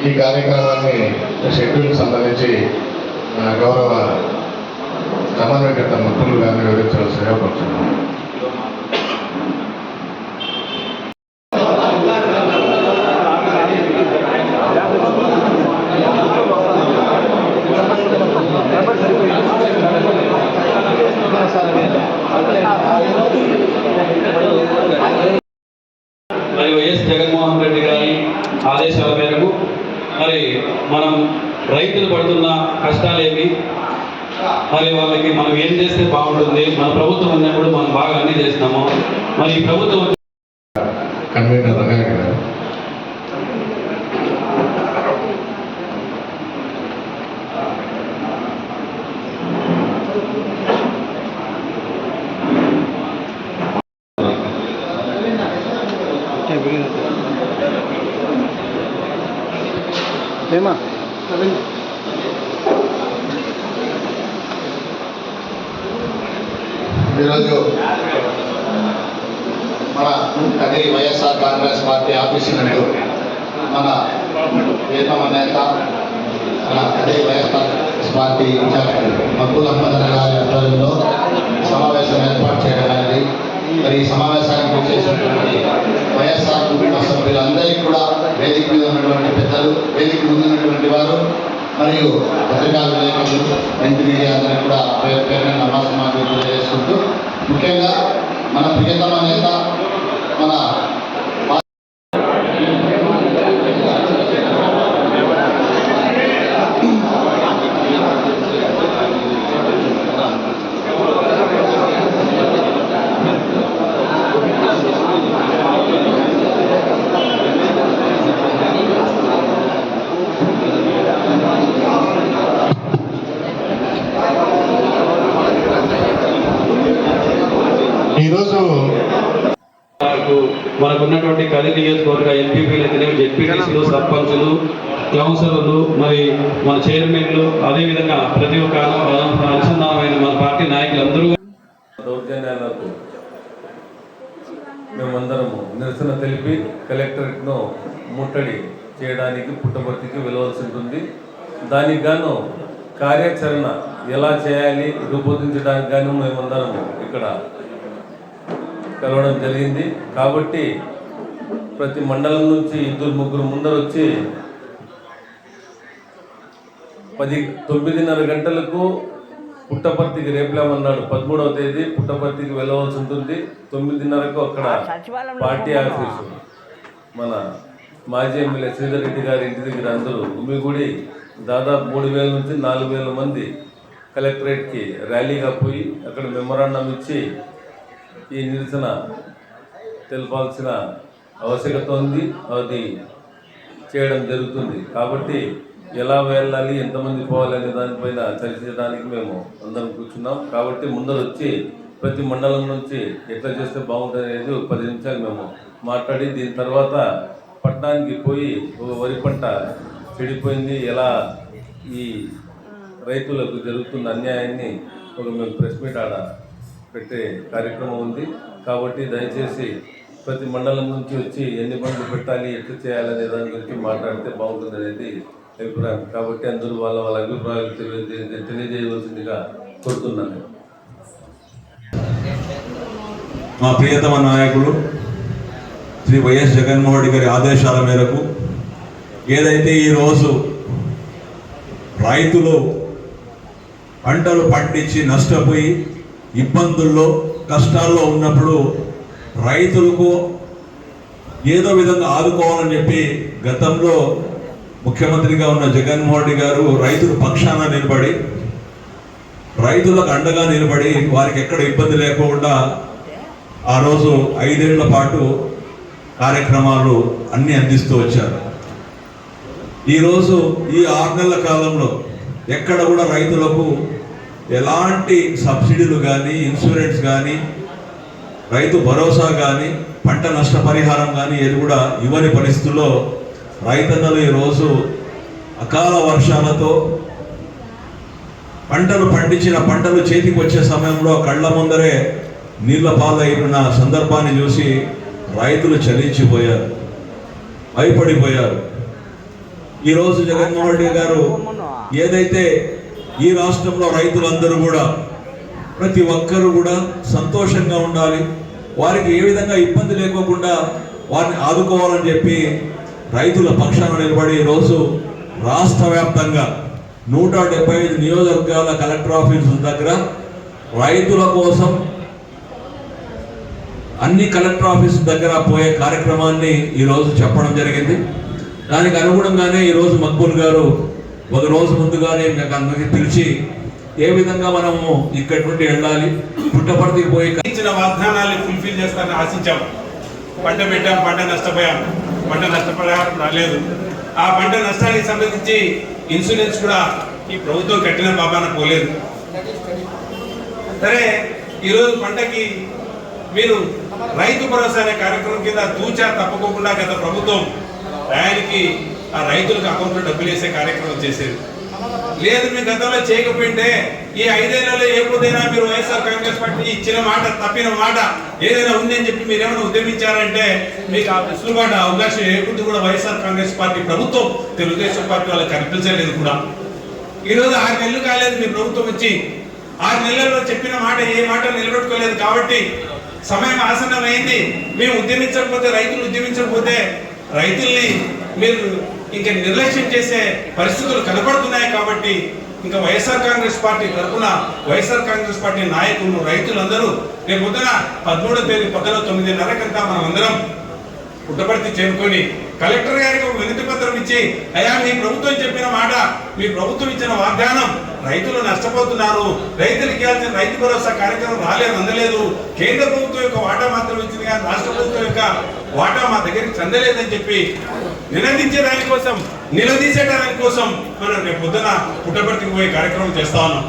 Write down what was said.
ఈ కార్యక్రమాన్ని షెడ్యూల్కి సంబంధించి మన గౌరవ సమన్వయకర్త ముత్తులు గారిని వివరించవలసిందిగా కోరుతున్నాను మరి వైఎస్ జగన్మోహన్ రెడ్డి గారి ఆదేశాల మేరకు మరి మనం రైతులు పడుతున్న కష్టాలేమి? మరి వాళ్ళకి మనం ఏం చేస్తే బాగుంటుంది? మన ప్రభుత్వం ఉన్నప్పుడు మనం బాగా అన్ని చేస్తున్నాము మరి ప్రభుత్వం కన్వీనర్ Lema. ఈరోజు మన కదిరి వైఎస్ఆర్ కాంగ్రెస్ పార్టీ ఆఫీసు నుండి మన ప్రియతమ నేత మన Kadiri YSR Congress party in charge Makkula Ahmad గారి ఆధ్వర్యంలో సమావేశం ఏర్పాటు చేయడం అనేది మరి ఈ సమావేశానికి వచ్చేసినటువంటి వైఎస్ఆర్ కుటుంబ సభ్యులందరికీ కూడా వేదిక మీద ఉన్నటువంటి పెద్దలు వేదిక ముందు ఉన్నటువంటి వారు మరియు పత్రికా విలేకరులు ప్రింట్ మీడియా అందరికీ కూడా పేరు పేరున నమాసమాన్ని తెలియజేసుకుంటూ ముఖ్యంగా మన ప్రియతమ నేత మన ఈరోజు మనకు మనకున్నటువంటి కది నియోజకవర్గ ఎంపీపీలు అయితేనేమి జెడ్పీటీసీలు సర్పంచులు కౌన్సిలర్లు మరి మన చైర్మన్లు అదేవిధంగా ప్రతి ఒక్క అను- అనుసంధానమైన మన పార్టీ నాయకులందరూ దౌర్జన్యాలకు మేమందరము నిరసన తెలిపి కలెక్టరేట్ను ముట్టడి చేయడానికి పుట్టపర్తికి వెళ్ళవలసి ఉంటుంది దానికి గాను కార్యాచరణ ఎలా చేయాలి రూపొందించడానికి గాను మేమందరము ఇక్కడ కలవడం జరిగింది. కాబట్టి ప్రతి మండలం నుంచి ఇద్దరు ముగ్గురు ముందర వచ్చి పది తొమ్మిదిన్నర గంటలకు పుట్టపర్తికి రేపులేమన్నాడు. పదమూడవ తేదీ పుట్టపర్తికి వెళ్ళవలసి ఉంటుంది. తొమ్మిదిన్నరకు అక్కడ పార్టీ ఆఫీసు. మన మాజీ ఎమ్మెల్యే శ్రీధర్ రెడ్డి గారి ఇంటి దగ్గర అందరూ గుమిగూడి దాదాపు మూడు వేల నుంచి నాలుగు వేల మంది కలెక్టరేట్కి ర్యాలీగా పోయి అక్కడ మెమరాండం ఇచ్చి ఈ నిరసన తెలపాల్సిన ఆవశ్యకత ఉంది. అది చేయడం జరుగుతుంది. కాబట్టి ఎలా వెళ్ళాలి ఎంతమంది పోవాలి అనే దానిపైన చర్చించడానికి మేము అందరం కూర్చున్నాం. కాబట్టి ముందర వచ్చి ప్రతి మండలం నుంచి ఎట్లా చేస్తే బాగుంటుంది అనేది పది నిమిషాలు మేము మాట్లాడి దీని తర్వాత పట్టణానికి పోయి ఒక వరి పంట చెడిపోయింది. ఎలా ఈ రైతులకు జరుగుతున్న అన్యాయాన్ని ఒక మేము ప్రెస్ మీట్ ఆడ పెట్టే కార్యక్రమం ఉంది. కాబట్టి దయచేసి ప్రతి మండలం నుంచి వచ్చి ఎన్ని బండ్లు పెట్టాలి ఎట్లా చేయాలనే దాని గురించి మాట్లాడితే బాగుంటుంది అనేది అభిప్రాయం. కాబట్టి అందరూ వాళ్ళ వాళ్ళ అభిప్రాయాలు తెలియజేయవలసిందిగా కోరుతున్నాను. మా ప్రియతమ నాయకుడు శ్రీ వైఎస్ జగన్మోహన్ రెడ్డి గారి ఆదేశాల మేరకు ఏదైతే ఈరోజు రైతులు పంటలు పండించి నష్టపోయి ఇబ్బందుల్లో కష్టాల్లో ఉన్నప్పుడు రైతులకు ఏదో విధంగా ఆదుకోవాలని చెప్పి గతంలో ముఖ్యమంత్రిగా ఉన్న జగన్మోహన్ రెడ్డి గారు రైతుల పక్షాన నిలబడి రైతులకు అండగా నిలబడి వారికి ఎక్కడ ఇబ్బంది లేకుండా ఆ రోజు ఐదేళ్ళ పాటు కార్యక్రమాలు అన్నీ అందిస్తూ వచ్చారు. ఈరోజు ఈ ఆరు నెలల కాలంలో ఎక్కడ కూడా రైతులకు ఎలాంటి సబ్సిడీలు కానీ ఇన్సూరెన్స్ కానీ రైతు భరోసా కానీ పంట నష్టపరిహారం కానీ ఏది కూడా ఇవ్వని పరిస్థితుల్లో రైతన్నలు ఈరోజు అకాల వర్షాలతో పంటలు పండించిన పంటలు చేతికి వచ్చే సమయంలో కళ్ళ ముందరే నీళ్ళ పాలైన సందర్భాన్ని చూసి రైతులు చలించిపోయారు భయపడిపోయారు. ఈరోజు జగన్మోహన్ రెడ్డి గారు ఏదైతే ఈ రాష్ట్రంలో రైతులందరూ కూడా ప్రతి ఒక్కరూ కూడా సంతోషంగా ఉండాలి. వారికి ఏ విధంగా ఇబ్బంది లేకోకుండా వారిని ఆదుకోవాలని చెప్పి రైతుల పక్షాన నిలబడి ఈరోజు రాష్ట్ర వ్యాప్తంగా నూట డెబ్బై ఐదు నియోజకవర్గాల కలెక్టర్ ఆఫీసుల దగ్గర రైతుల కోసం అన్ని కలెక్టర్ ఆఫీస్ దగ్గర పోయే కార్యక్రమాన్ని ఈరోజు చెప్పడం జరిగింది. దానికి అనుగుణంగానే ఈరోజు మక్బూల్ గారు ఒక రోజు ముందుగానే మీకు అందరికీ పిలిచి ఏ విధంగా మనము ఇక్కడి నుండి వెళ్ళాలి? పుట్టపర్తికి పోయి ఇచ్చిన వాగ్దానాలు ఫుల్ఫిల్ చేస్తారని ఆశించాం పంట పెట్టాం పంట నష్టపోయాం. పంట నష్టపరిహారం రాలేదు. ఆ పంట నష్టానికి సంబంధించి ఇన్సూరెన్స్ కూడా ఈ ప్రభుత్వం కట్టిన బాబాన పోలేదు. సరే ఈరోజు పంటకి మీరు రైతు భరోసా అనే కార్యక్రమం కింద తూచా తప్పకోకుండా గత ప్రభుత్వం టయానికి ఆ రైతులకు అకౌంట్లో డబ్బులు వేసే కార్యక్రమం చేసేది. లేదు మీ గతంలో చేయకపోయింటే ఈ ఐదేళ్ళలో ఏ మీరు వైఎస్ఆర్ కాంగ్రెస్ పార్టీ ఇచ్చిన మాట తప్పిన మాట ఏదైనా ఉందని చెప్పి మీరు ఏమైనా ఉద్యమించారంటే మీకు ఆ వెసులుబాటు అవకాశం ఏముంది కూడా వైఎస్ఆర్ కాంగ్రెస్ పార్టీ ప్రభుత్వం తెలుగుదేశం పార్టీ వాళ్ళకి కనిపించలేదు కూడా. ఈ రోజు ఆరు నెలలు కాలేదు మీ ప్రభుత్వం వచ్చి. ఆరు నెలల్లో చెప్పిన మాట ఏ మాట నిలబెట్టుకోలేదు కాబట్టి సమయం ఆసన్నమైంది. మేము ఉద్యమించకపోతే రైతులు ఉద్యమించకపోతే రైతుల్ని మీరు ఇంకా నిర్లక్ష్యం చేసే పరిస్థితులు కనబడుతున్నాయి కాబట్టి ఇంకా వైఎస్ఆర్ కాంగ్రెస్ పార్టీ తరఫున వైఎస్ఆర్ కాంగ్రెస్ పార్టీ నాయకులు రైతులందరూ రేపు పొద్దున పదమూడో తేదీ పొద్దున తొమ్మిదిన్నరకంతా మనం అందరం పుట్టపర్తి చేరుకొని కలెక్టర్ గారికి ఒక వినతి పత్రం ఇచ్చి అయ్యా మీ ప్రభుత్వం చెప్పిన మాట మీ ప్రభుత్వం ఇచ్చిన వాగ్దానం రైతులు నష్టపోతున్నారు రైతులకు ఇవ్వాల్సిన రైతు భరోసా కార్యక్రమం రాలేదు అందలేదు. కేంద్ర ప్రభుత్వం యొక్క వాటా మాత్రం ఇచ్చింది కానీ రాష్ట్ర ప్రభుత్వం యొక్క వాటా మా దగ్గరికి చెందలేదని చెప్పి నిలదీసే దానికోసం నిలదీసే దానికోసం మనం రేపు పొద్దున పుట్టపర్తికి పోయే కార్యక్రమం చేస్తా ఉన్నాం.